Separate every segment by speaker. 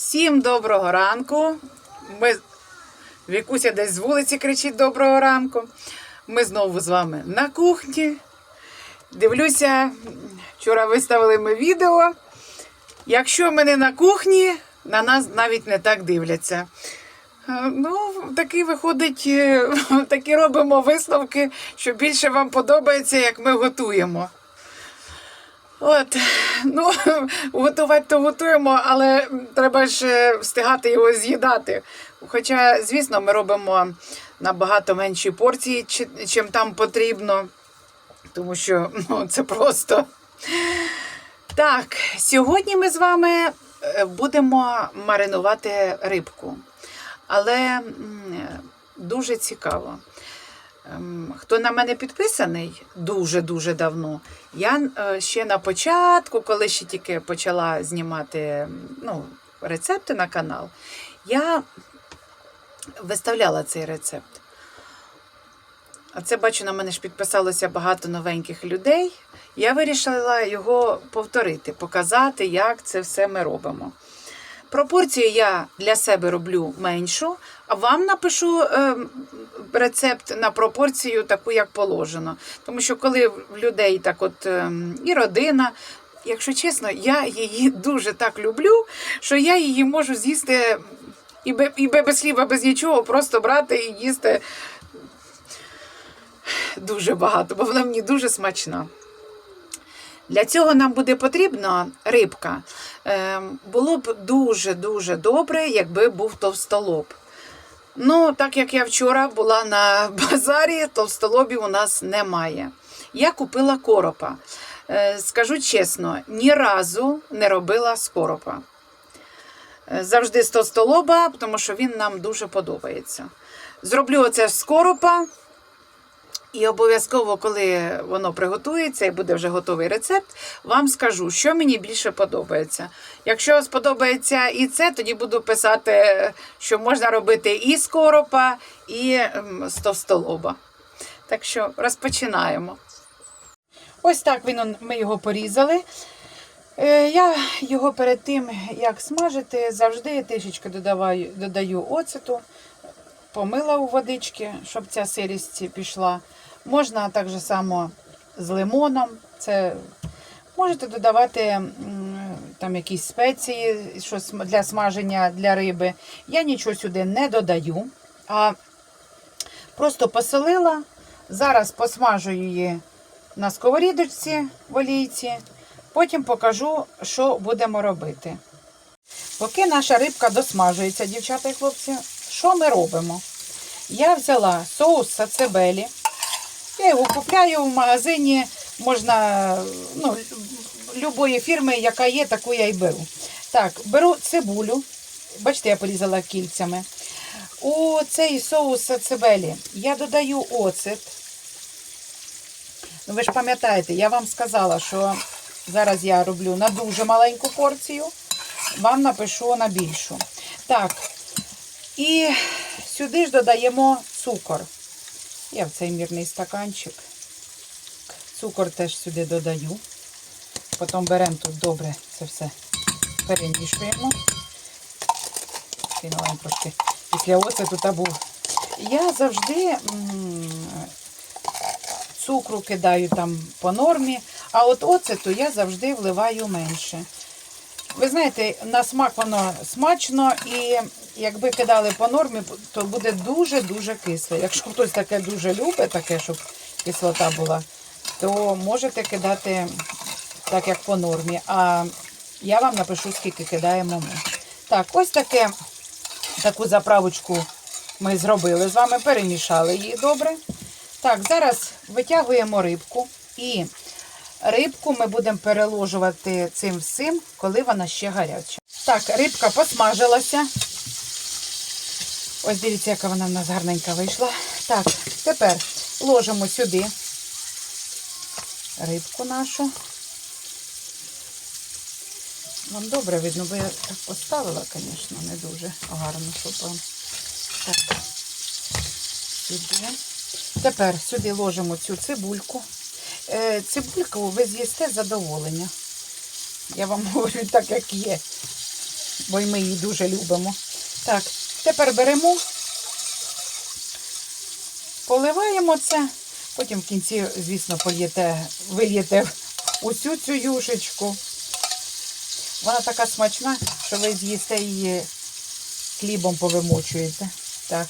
Speaker 1: Всім доброго ранку. Ми... Вікуся десь з вулиці кричить доброго ранку. Ми знову з вами на кухні. Дивлюся, вчора виставили ми відео. Якщо ми не на кухні, на нас навіть не так дивляться. Е, Ну, такі виходить, е, такі робимо висновки, що більше вам подобається, як ми готуємо. От, ну, готувати то готуємо, але треба ж е, встигати його з'їдати. Хоча, звісно, ми робимо набагато менші порції, чим там потрібно, тому що ну, це просто. Так, сьогодні ми з вами е, будемо маринувати рибку. Але дуже цікаво. Ем, Хто на мене підписаний дуже-дуже давно, я е, ще на початку, коли ще тільки почала знімати ну, рецепти на канал, я виставляла цей рецепт. А це бачу, на мене ж підписалося багато новеньких людей. Я вирішила його повторити, показати, як це все ми робимо. Пропорцію я для себе роблю меншу, а вам напишу е, рецепт на пропорцію таку, як положено. Тому що коли в людей так от е, і родина, якщо чесно, я її дуже так люблю, що я її можу з'їсти і, бе- і бе- без хліба, без нічого, просто брати і їсти дуже багато, бо вона мені дуже смачна. Для цього нам буде потрібна рибка. Ем, Було б дуже-дуже добре, якби був товстолоб. Ну, так як я вчора була на базарі, товстолобів у нас немає. Я купила коропа. Е, Скажу чесно, ні разу не робила з коропа. Е, Завжди з товстолоба, тому що він нам дуже подобається. Зроблю оце з коропа. І обов'язково, коли воно приготується і буде вже готовий рецепт, вам скажу, що мені більше подобається. Якщо сподобається і це, тоді буду писати, що можна робити і з коропа, і ем, з товстолоба. Так що розпочинаємо. Ось так він, ми його порізали. Е, Я його перед тим, як смажити, завжди трішечки додаваю, додаю оцету, помила у водички, щоб ця сирість пішла. Можна так же само з лимоном. Це можете додавати там якісь спеції що см- для смаження для риби. Я нічого сюди не додаю, а просто посолила. Зараз посмажу її на сковорідочці в олійці. Потім покажу, що будемо робити. Поки наша рибка досмажується, дівчата і хлопці, що ми робимо? Я взяла соус сацебелі. Я його купляю в магазині, можна ну, любої фірми, яка є, таку я й беру. Так, беру цибулю. Бачите, я порізала кільцями. У цей соус сацебелі я додаю оцет. Ну, ви ж пам'ятаєте, я вам сказала, що зараз я роблю на дуже маленьку порцію, вам напишу на більшу. Так, і сюди ж додаємо цукор. Я в цей мірний стаканчик. Цукор теж сюди додаю. Потім беремо тут добре це все перемішуємо. Кинула їм трошки після оцету та був. Я завжди цукру кидаю там по нормі, а от оцету я завжди вливаю менше. Ви знаєте, на смак воно смачно, і якби кидали по нормі, то буде дуже-дуже кисле. Якщо хтось таке дуже любить, таке, щоб кислота була, то можете кидати так, як по нормі. А я вам напишу, скільки кидаємо ми. Так, ось таке, таку заправочку ми зробили з вами, перемішали її добре. Так, зараз витягуємо рибку і рибку ми будемо переложувати цим всім, коли вона ще гаряча. Так, рибка посмажилася. Ось дивіться, яка вона в нас гарненька вийшла. Так, тепер ложимо сюди рибку нашу. Вам добре видно, бо я так поставила, звісно, не дуже гарно, щоб вам. Так, сюди. Тепер сюди ложимо цю цибульку. Е, Цибульку ви з'їсте з задоволення. Я вам говорю так, як є. бо й ми її дуже любимо. Так, тепер беремо, поливаємо це, потім в кінці, звісно, польєте, вильєте усю цю юшечку. Вона така смачна, що ви з'їсте її хлібом повимочуєте. Так,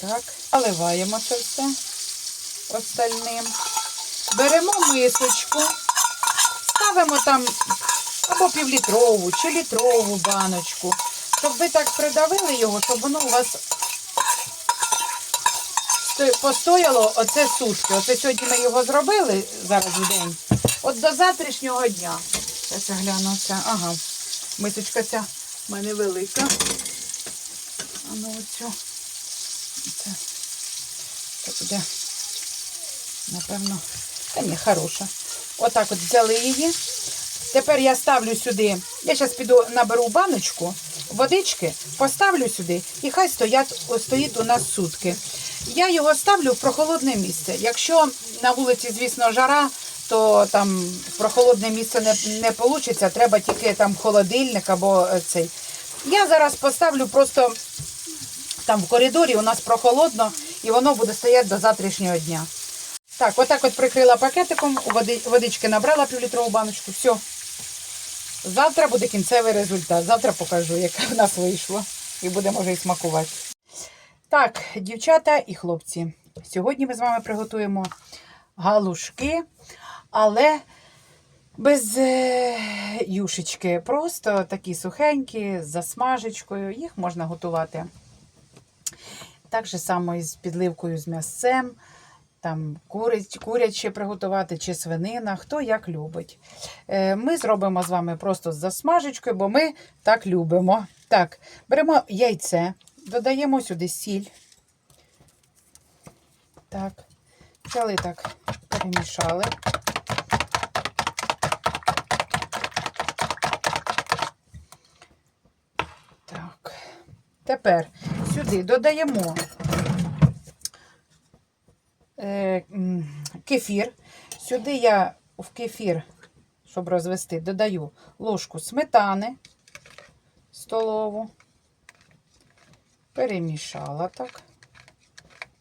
Speaker 1: так, наливаємо це все остальним. Беремо мисочку, ставимо там або півлітрову чи літрову баночку, щоб ви так придавили його, щоб воно у вас постояло оце сутки. Оце сьогодні ми його зробили зараз в день. От до завтрашнього дня. Зараз я гляну це. Ага. Мисочка ця в мене велика. А ну оцю. Це буде, напевно, та ні, хороша. Отак от взяли її. Тепер я ставлю сюди. Я зараз піду наберу баночку, водички, поставлю сюди і хай стоять, стоїть у нас сутки. Я його ставлю в прохолодне місце. Якщо на вулиці, звісно, жара, то там прохолодне місце не, не вийде, треба тільки там холодильник або е, цей. Я зараз поставлю просто там в коридорі, у нас прохолодно, і воно буде стояти до завтрашнього дня. Так, отак от прикрила пакетиком, води, водички набрала півлітрову баночку. Все. Завтра буде кінцевий результат. Завтра покажу, яке в нас вийшло. І буде може і смакувати. Так, дівчата і хлопці. Сьогодні ми з вами приготуємо галушки, але без е, юшечки. Просто такі сухенькі, з засмажечкою. Їх можна готувати. Так же само із підливкою з м'ясцем там курич, куряче приготувати чи свинина, хто як любить. Е, Ми зробимо з вами просто з засмажечкою, бо ми так любимо. Так, беремо яйце, додаємо сюди сіль. Так, взяли так, перемішали. Так, тепер сюди додаємо кефір. Сюди я в кефір, щоб розвести, додаю ложку сметани столову. Перемішала так.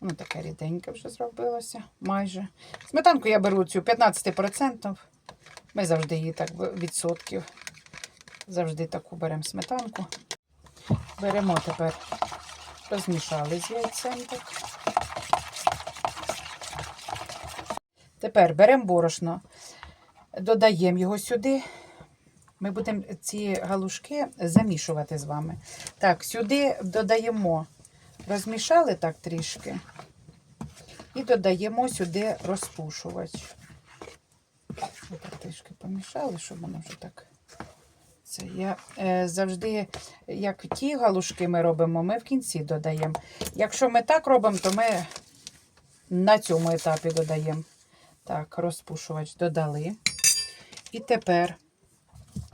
Speaker 1: Ну, таке ріденьке вже зробилося майже. Сметанку я беру цю 15%. Ми завжди її так відсотків. Завжди таку беремо сметанку. Беремо тепер, розмішали з яйцем так. Тепер беремо борошно, додаємо його сюди. Ми будемо ці галушки замішувати з вами. Так, сюди додаємо, розмішали так трішки. І додаємо сюди розпушувач. Отак трішки помішали, щоб воно вже так. Це я е, завжди, як ті галушки ми робимо, ми в кінці додаємо. Якщо ми так робимо, то ми на цьому етапі додаємо. Так, розпушувач додали. І тепер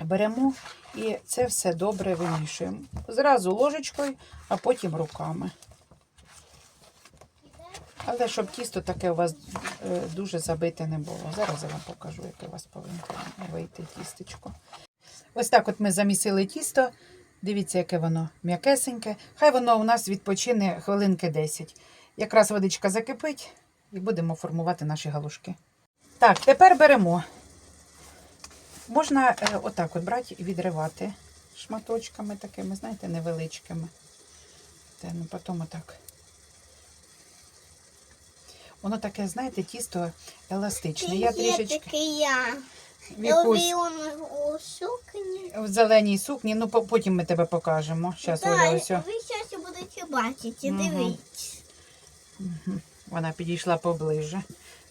Speaker 1: беремо і це все добре вимішуємо. Зразу ложечкою, а потім руками. Але щоб тісто таке у вас е, дуже забите не було. Зараз я вам покажу, яке у вас повинно вийти тістечко. Ось так от ми замісили тісто. Дивіться, яке воно м'якесеньке. Хай воно у нас відпочине хвилинки 10. Якраз водичка закипить і будемо формувати наші галушки. Так, тепер беремо. Можна е, отак от брати і відривати шматочками такими, знаєте, невеличкими. Та, ну, потім отак. Воно таке, знаєте, тісто еластичне. Я трішечки
Speaker 2: я.
Speaker 1: Вікусь,
Speaker 2: у
Speaker 1: в зеленій сукні, ну потім ми тебе покажемо. Оля ось.
Speaker 2: ви зараз будете бачити, дивіться.
Speaker 1: Вона підійшла поближе.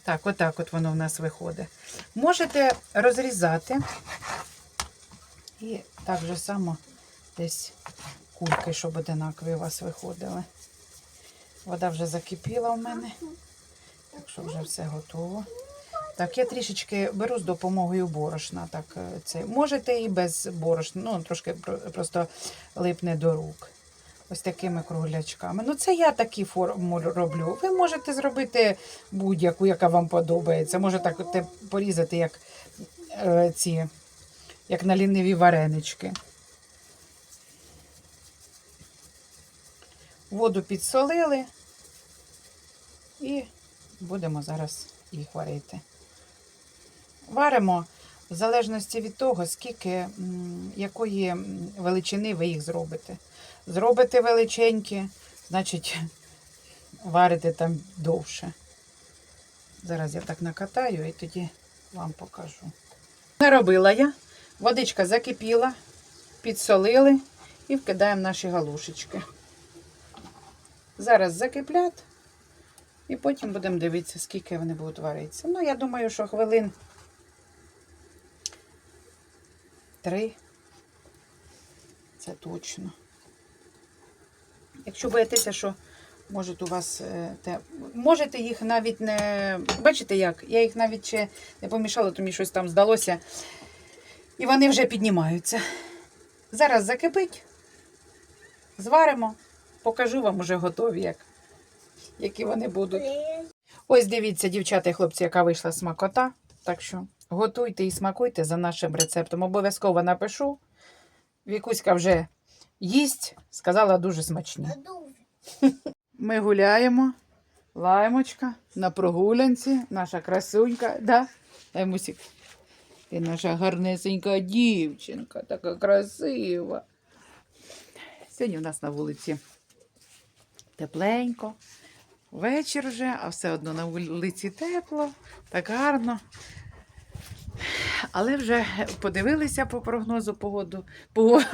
Speaker 1: Так, отак от воно в нас виходить. Можете розрізати. І так же само десь кульки, щоб одинакові у вас виходили. Вода вже закипіла в мене. Так що вже все готово. Так, я трішечки беру з допомогою борошна. Так, е, це. Можете і без борошна, ну трошки просто липне до рук ось такими круглячками. Ну, це я такі форму роблю. Ви можете зробити будь-яку, яка вам подобається. Може так порізати, як е, ці, як на ліниві варенички. Воду підсолили і будемо зараз їх варити. Варимо в залежності від того, скільки якої величини ви їх зробите. Зробите величенькі, значить варите там довше. Зараз я так накатаю і тоді вам покажу. Наробила я. Водичка закипіла, підсолили і вкидаємо наші галушечки. Зараз закиплять, і потім будемо дивитися, скільки вони будуть варитися. Ну, я думаю, що хвилин три. Це точно. Якщо боїтеся, що можуть у вас е, те. Можете їх навіть не. Бачите як? Я їх навіть ще не помішала, то мені щось там здалося. І вони вже піднімаються. Зараз закипить, зваримо, покажу вам уже готові, як, які вони будуть. Ось дивіться, дівчата і хлопці, яка вийшла смакота. Так що готуйте і смакуйте за нашим рецептом. Обов'язково напишу. Вікуська вже їсть, сказала дуже смачні. Ми гуляємо. Лаймочка на прогулянці, наша красунька, да? Лаймусік. Ти наша гарнесенька дівчинка, така красива. Сьогодні у нас на вулиці тепленько. Вечір вже, а все одно на вулиці тепло, так гарно. Але вже подивилися по прогнозу погоду,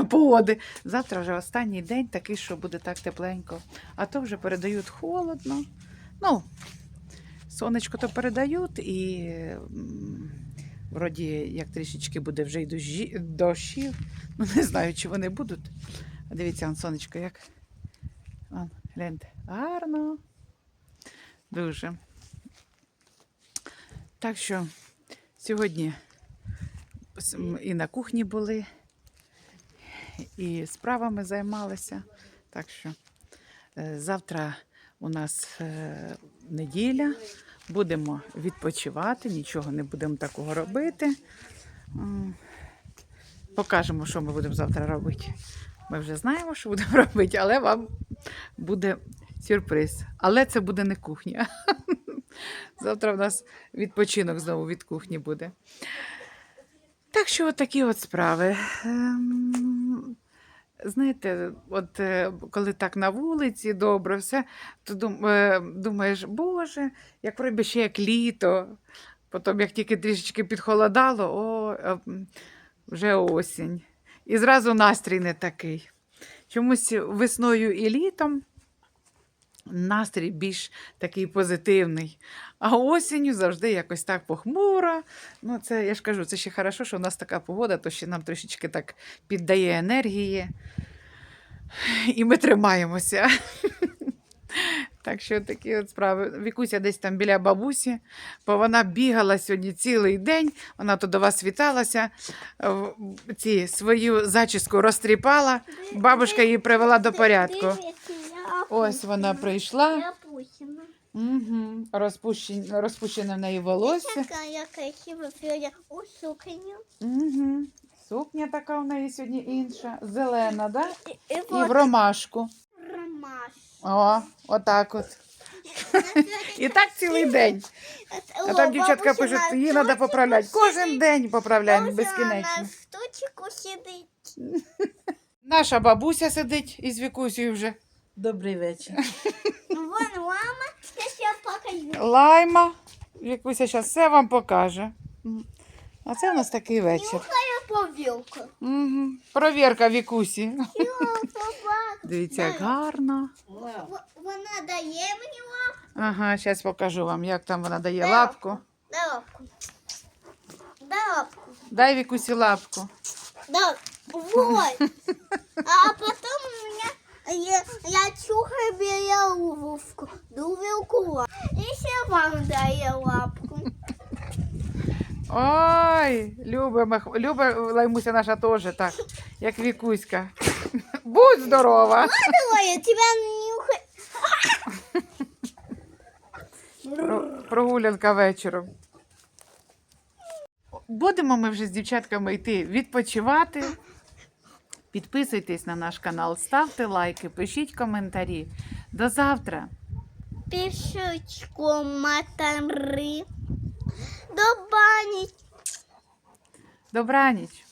Speaker 1: погоди. Завтра вже останній день такий, що буде так тепленько. А то вже передають холодно. Ну, сонечко то передають, і вроді як трішечки буде вже й дощі, дощів. Ну, не знаю, чи вони будуть. Дивіться, он сонечко як. Вон, гляньте, гарно. Дуже. Так що сьогодні і на кухні були, і справами займалися. Так що е, завтра у нас е, неділя, будемо відпочивати, нічого не будемо такого робити. Покажемо, що ми будемо завтра робити. Ми вже знаємо, що будемо робити, але вам буде сюрприз. Але це буде не кухня. Завтра в нас відпочинок знову від кухні буде. Так що от такі от справи. Ем, Знаєте, от е, коли так на вулиці добре, все, то е, думаєш, Боже, як пройде ще як літо. Потім, як тільки трішечки підхолодало, о, е, вже осінь. І зразу настрій не такий. Чомусь весною і літом настрій більш такий позитивний. А осінню завжди якось так похмуро. Ну, це я ж кажу, це ще хорошо, що у нас така погода, то ще нам трішечки так піддає енергії. І ми тримаємося. Так що такі от справи. Вікуся десь там біля бабусі, бо вона бігала сьогодні цілий день, вона то до вас віталася, ці свою зачіску розтріпала, бабушка її привела до порядку. Ось вона прийшла.
Speaker 2: Пусина.
Speaker 1: Угу. Розпущен... Розпущене в неї волосся.
Speaker 2: Така красива філя у сукню.
Speaker 1: Угу. Сукня така в неї сьогодні інша, зелена, да?
Speaker 2: І, і,
Speaker 1: І в ромашку.
Speaker 2: ромаш.
Speaker 1: О, отак от. І так цілий день. А там дівчатка пишуть, її треба поправляти. Кожен день поправляємо безкінечно. Наша бабуся сидить із Вікусею вже.
Speaker 3: Добрий вечір.
Speaker 2: Вон мама, сейчас я покажу.
Speaker 1: Лайма. Вікуся зараз все вам покаже. А це у нас такий вечір.
Speaker 2: Нюхаю повілку.
Speaker 1: Угу. Провірка Вікусі.
Speaker 2: Йо.
Speaker 1: Дивіться, як гарно.
Speaker 2: В- Вона дає мені лапку.
Speaker 1: Ага, зараз покажу вам, як там вона дає
Speaker 2: Дай
Speaker 1: лапку.
Speaker 2: Дай лапку. Дай лапку.
Speaker 1: Дай Вікусі лапку.
Speaker 2: Да, вот. А потом у меня я, я чухаю беля ловушку, дувилку. И ще вам дає лапку.
Speaker 1: Ой, Люба, Мах- Люба Лаймуся наша теж так, як Вікуська. Будь здорова.
Speaker 2: Ой, тебя нюхай.
Speaker 1: Про- Прогулянка вечором. Будемо ми вже з дівчатками йти відпочивати. Підписуйтесь на наш канал, ставте лайки, пишіть коментарі. До завтра!
Speaker 2: Пішечко матери. До бані.
Speaker 1: Добраніч!